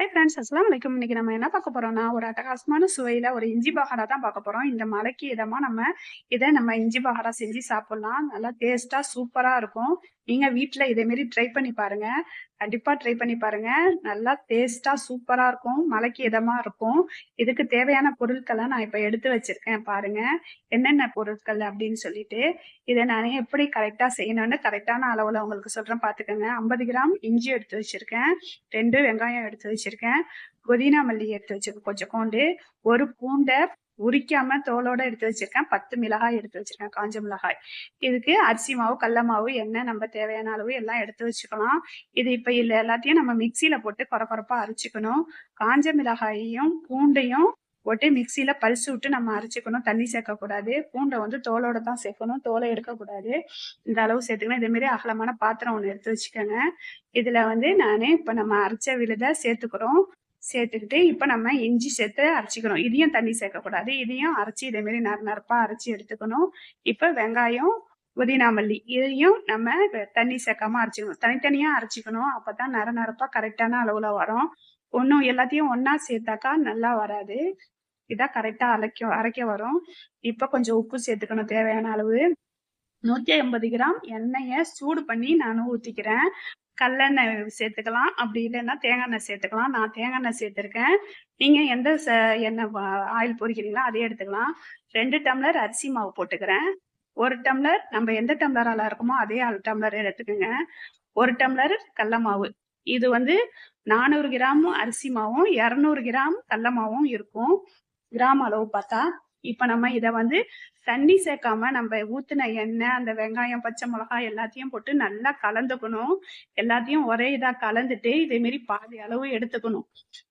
Hi friends அஸ்லாம் வலைக்கும் இன்னைக்கு நம்ம என்ன பார்க்க போறோம்னா ஒரு அட்டகாசமான சுவையில ஒரு இஞ்சி பகாடா தான் பார்க்க போறோம். இந்த மலைக்கு இதமா நம்ம இதை நம்ம இஞ்சி பகாடா செஞ்சு சாப்பிடலாம். நல்லா டேஸ்டா சூப்பரா இருக்கும். நீங்க வீட்டுல இதே மாதிரி ட்ரை பண்ணி பாருங்க. கண்டிப்பா ட்ரை பண்ணி பாருங்க. நல்லா டேஸ்டா சூப்பரா இருக்கும். மலைக்கு இதமா இருக்கும். இதுக்கு தேவையான பொருட்களை நான் இப்ப எடுத்து வச்சிருக்கேன் பாருங்க. என்னென்ன பொருட்கள் அப்படின்னு சொல்லிட்டு இதை நான் எப்படி கரெக்டா செய்யணும்னு கரெக்டான அளவுல உங்களுக்கு சொல்றேன். பாத்துக்கோங்க ஐம்பது கிராம் இஞ்சி எடுத்து வச்சிருக்கேன். ரெண்டு வெங்காயம் எடுத்து வச்சிருக்கேன். புதினா மல்லி எடுத்து வச்சிருக்கேன். கொஞ்சம் கொண்டு ஒரு பூண்டை உரிக்காம தோலோட எடுத்து வச்சிருக்கேன். பத்து மிளகாய் எடுத்து வச்சிருக்கேன். காஞ்ச மிளகாய். இதுக்கு அரிசி மாவு கடல மாவு எண்ணெய் நம்ம தேவையான அளவு எல்லாம் எடுத்து வச்சுக்கலாம். இது இப்ப இல்ல எல்லாத்தையும் நம்ம மிக்சியில போட்டு குறை குறைப்பா அரைச்சிக்கணும். காஞ்ச மிளகாயையும் பூண்டையும் போட்டு மிக்சியில பரிசு விட்டு நம்ம அரைச்சிக்கணும். தண்ணி சேர்க்கக்கூடாது. பூண்டை வந்து தோலோட தான் சேர்க்கணும். தோலை எடுக்கக்கூடாது. இந்த அளவு சேர்த்துக்கணும். இதே மாதிரி அகலமான பாத்திரம் ஒன்று எடுத்து வச்சுக்கோங்க. இதுல வந்து நானே இப்ப நம்ம அரைச்ச விழுத சேர்த்துக்கிறோம். சேர்த்துக்கிட்டு இப்போ நம்ம இஞ்சி சேர்த்து அரைச்சிக்கணும். இதையும் தண்ணி சேர்க்கக்கூடாது. இதையும் அரைச்சி இதே மாதிரி நர நரப்பாக அரைச்சி எடுத்துக்கணும். இப்போ வெங்காயம் புதினாமல்லி இதையும் நம்ம தண்ணி சேர்க்காம அரைச்சிக்கணும். தனித்தனியாக அரைச்சிக்கணும். அப்போ தான் நர நரப்பாக கரெக்டான அளவில் வரும். ஒன்றும் எல்லாத்தையும் ஒன்றா சேர்த்தாக்கா நல்லா வராது. இதான் கரெக்டாக அரைக்க அரைக்க வரும். இப்போ கொஞ்சம் உப்பு சேர்த்துக்கணும். தேவையான அளவு. நூற்றி ஐம்பது கிராம் எண்ணெயை சூடு பண்ணி நான் ஊற்றிக்கிறேன் கல்லெண்ணெய் சேர்த்துக்கலாம். அப்படி இல்லைன்னா தேங்காய் எண்ணெய் சேர்த்துக்கலாம். நான் தேங்காய் எண்ணெய் சேர்த்துருக்கேன். நீங்கள் எந்த எண்ணெய் ஆயில் பொறிக்கிறீங்களோ அதே எடுத்துக்கலாம். ரெண்டு டம்ளர் அரிசி மாவு போட்டுக்கிறேன். ஒரு டம்ளர் நம்ம எந்த டம்ளரால இருக்குமோ அதே டம்ளர் எடுத்துக்கோங்க. ஒரு டம்ளர் கடல மாவு. இது வந்து நானூறு கிராம் அரிசி மாவும் இரநூறு கிராம் கடல மாவும் இருக்கும். கிராம் அளவு பார்த்தா இப்ப நம்ம இத வந்து தண்ணி சேர்க்காம நம்ம ஊத்துன எண்ணெய் அந்த வெங்காயம் பச்சை மிளகாய் எல்லாத்தையும் போட்டு நல்லா கலந்துக்கணும். எல்லாத்தையும் ஒரே இதா கலந்துட்டு இதே மாதிரி பாதி அளவு எடுத்துக்கணும்.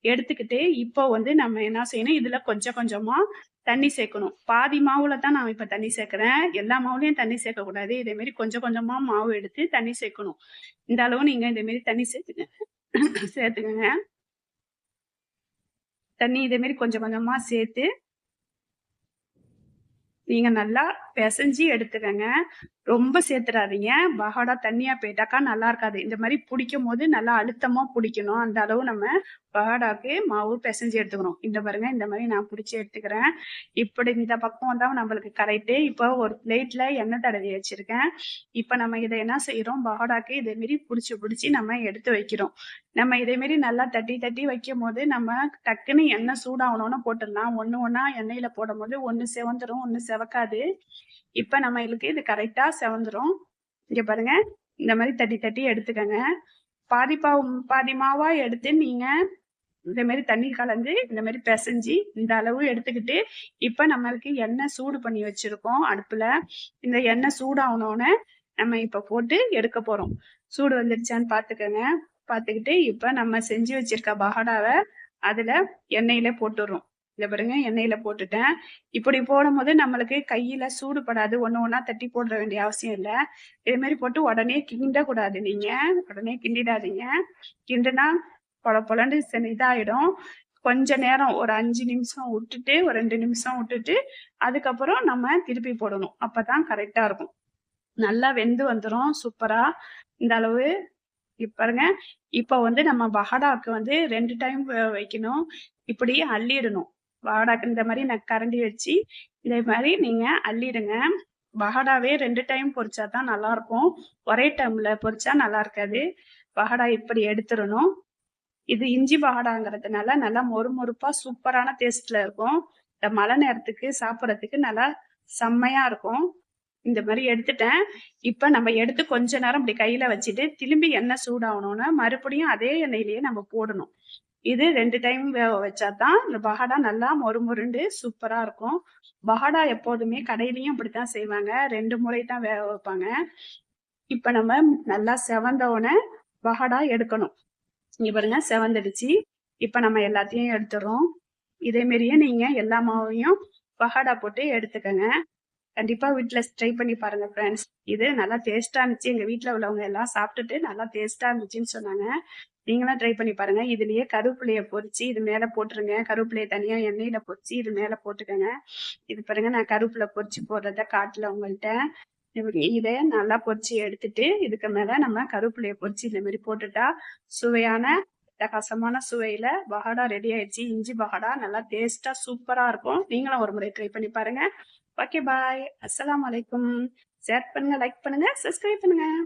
எடுத்துக்கிட்டு இப்போ வந்து நம்ம என்ன செய்யணும்? இதுல கொஞ்சம் கொஞ்சமா தண்ணி சேர்க்கணும். பாதி மாவுல தான் நான் இப்ப தண்ணி சேர்க்கிறேன். எல்லா மாவுலயும் தண்ணி சேர்க்க கூடாது. இதே மாதிரி கொஞ்சம் கொஞ்சமா மாவு எடுத்து தண்ணி சேர்க்கணும். இந்த அளவு நீங்க இதே மாதிரி தண்ணி சேர்த்துக்கங்க. சேர்த்துக்கங்க. தண்ணி இதே மாதிரி கொஞ்சம் கொஞ்சமா சேர்த்து நீங்க நல்லா பிசைஞ்சு எடுத்துக்கங்க. ரொம்ப சேர்த்துடாதீங்க பகோடா தண்ணியா போயிட்டாக்கா நல்லா இருக்காது. இந்த மாதிரி பிடிக்கும் போது நல்லா அழுத்தமா பிடிக்கணும். அந்த அளவு நம்ம பகோடாக்கு மாவு பிசைஞ்சு எடுத்துக்கணும். இந்த பாருங்க இந்த மாதிரி நான் பிடிச்சி எடுத்துக்கிறேன். இப்படி இந்த பக்கம் தான் நம்மளுக்கு கரெக்டு இப்போ ஒரு பிளேட்ல எண்ணெய் தடவி வச்சிருக்கேன். இப்போ நம்ம இதை என்ன செய்யறோம் பகோடாக்கு இதே மாரி பிடிச்சி பிடிச்சி நம்ம எடுத்து வைக்கிறோம். நம்ம இதேமாரி நல்லா தட்டி தட்டி வைக்கும் போது நம்ம டக்குன்னு எண்ணெய் சூடாகணும்னு போட்டுடலாம். ஒன்று ஒன்றா எண்ணெயில் போடும் போது ஒன்று செவந்துடும் ஒன்று செவக்காது. இப்போ நம்ம இதுக்கு இது கரெக்டாக செவந்துடும் இங்கே பாருங்க. இந்த மாதிரி தட்டி தட்டி எடுத்துக்கோங்க. பாதி பாவு பாதி மாவாக எடுத்து நீங்கள் இந்த மாதிரி தண்ணி கலந்து இந்த மாதிரி பிசைஞ்சு இந்த அளவு எடுத்துக்கிட்டு இப்போ நம்மளுக்கு எண்ணெய் சூடு பண்ணி வச்சுருக்கோம் அடுப்பில். இந்த எண்ணெய் சூடாகணுன்னு நம்ம இப்போ போட்டு எடுக்க போகிறோம் சூடு வந்துருச்சான்னு பார்த்துக்கோங்க பார்த்துக்கிட்டு இப்போ நம்ம செஞ்சு வச்சிருக்க பகடாவை அதில் எண்ணெயில் போட்டுடுறோம் இதை பாருங்க எண்ணெயில போட்டுட்டேன். இப்படி போடும் போது நம்மளுக்கு கையில சூடுபடாது ஒன்று ஒன்றா தட்டி போட வேண்டிய அவசியம் இல்லை. இதே மாதிரி போட்டு உடனே கிண்டக்கூடாது நீங்க. உடனே கிண்டிடாதீங்க. கிண்டுனா பொல பொலண்டு இதாயிடும். கொஞ்ச நேரம் ஒரு அஞ்சு நிமிஷம் விட்டுட்டு ஒரு ரெண்டு நிமிஷம் விட்டுட்டு அதுக்கப்புறம் நம்ம திருப்பி போடணும். அப்பதான் கரெக்டா இருக்கும். நல்லா வெந்து வந்துடும் சூப்பரா இந்த அளவு பாருங்க. இப்ப வந்து நம்ம வகடாக்கு வந்து ரெண்டு டைம் வைக்கணும். இப்படி அள்ளிடணும். வகடாக்கு இந்த மாதிரி நான் கரண்டி வச்சு இதே மாதிரி நீங்க அள்ளிடுங்க. வகடாவே ரெண்டு டைம் பொரிச்சா தான் நல்லா இருக்கும் ஒரே டைம்ல பொரிச்சா நல்லா இருக்காது வகடா இப்படி எடுத்துடணும். இது இஞ்சி பகடாங்கிறதுனால நல்லா மொறு மொறுப்பா சூப்பரான டேஸ்ட்ல இருக்கும். இந்த மழை நேரத்துக்கு சாப்பிட்றதுக்கு நல்லா செம்மையா இருக்கும். இந்த மாதிரி எடுத்துட்டேன். இப்ப நம்ம எடுத்து கொஞ்ச நேரம் இப்படி கையில வச்சுட்டு திரும்பி எண்ணெய் சூடாகணும்னா மறுபடியும் அதே எண்ணெயிலேயே நம்ம போடணும். இது ரெண்டு டைம் வேக வச்சா தான் இந்த பகாடா நல்லா மொறு மொருண்டு சூப்பரா இருக்கும். பகாடா எப்போதுமே கடையிலையும் அப்படித்தான் செய்வாங்க. ரெண்டு முறை தான் வேக வைப்பாங்க. இப்ப நம்ம நல்லா செவந்தவுடனே பகடா எடுக்கணும். இங்க பாருங்க செவந்துடுச்சு. இப்ப நம்ம எல்லாத்தையும் எடுத்துறோம் இதே மாரியே நீங்க எல்லா மாவையும் பகாடா போட்டு எடுத்துக்கங்க. கண்டிப்பா வீட்டுல ட்ரை பண்ணி பாருங்க ஃப்ரெண்ட்ஸ் இது நல்லா டேஸ்டா இருந்துச்சு. எங்க வீட்டுல உள்ளவங்க எல்லாம் சாப்பிட்டுட்டு நல்லா டேஸ்டா இருந்துச்சுன்னு சொன்னாங்க. நீங்களும் ட்ரை பண்ணி பாருங்க. இதுலயே கருவேப்பிலைய பொறிச்சு இது மேல போட்டுருங்க. கருவேப்பிலைய தனியா எண்ணெயில பொறிச்சு இது மேல போட்டுக்கோங்க. இது பாருங்க நான் கருவேப்பிலை பொறிச்சு போடுறத காட்டுல உங்கள்கிட்ட இதை நல்லா பொறிச்சு எடுத்துட்டு இதுக்கு மேல நம்ம கருவேப்பிலைய பொறிச்சு இந்த மாதிரி போட்டுட்டா சுவையான பிரகாசமான சுவையில பகடா ரெடி ஆயிடுச்சு. இஞ்சி பகடா நல்லா டேஸ்டா சூப்பரா இருக்கும். நீங்களும் ஒரு முறை ட்ரை பண்ணி பாருங்க. ஓகே பாய் அஸ்லாம் வலைக்கும் ஷேர் பண்ணுங்க லைக் பண்ணுங்க சப்ஸ்கிரைப் பண்ணுங்க.